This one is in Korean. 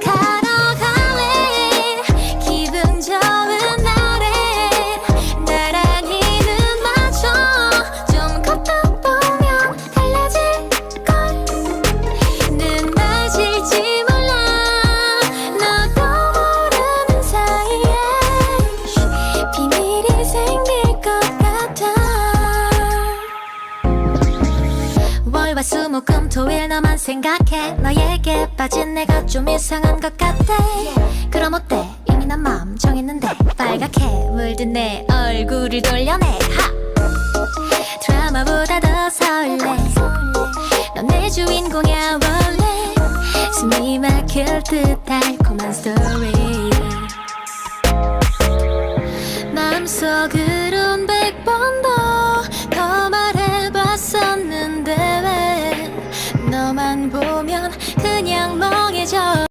か 월화 수목금 토일 너만 생각해. 너에게 빠진 내가 좀 이상한 것 같아. 그럼 어때? 이미 난 마음 정했는데. 빨갛게 물든 내 얼굴을 돌려내. 하! 드라마보다 더 설레. 넌 내 주인공이야 원래. 숨이 막힐 듯 달콤한 스토리 마음속으로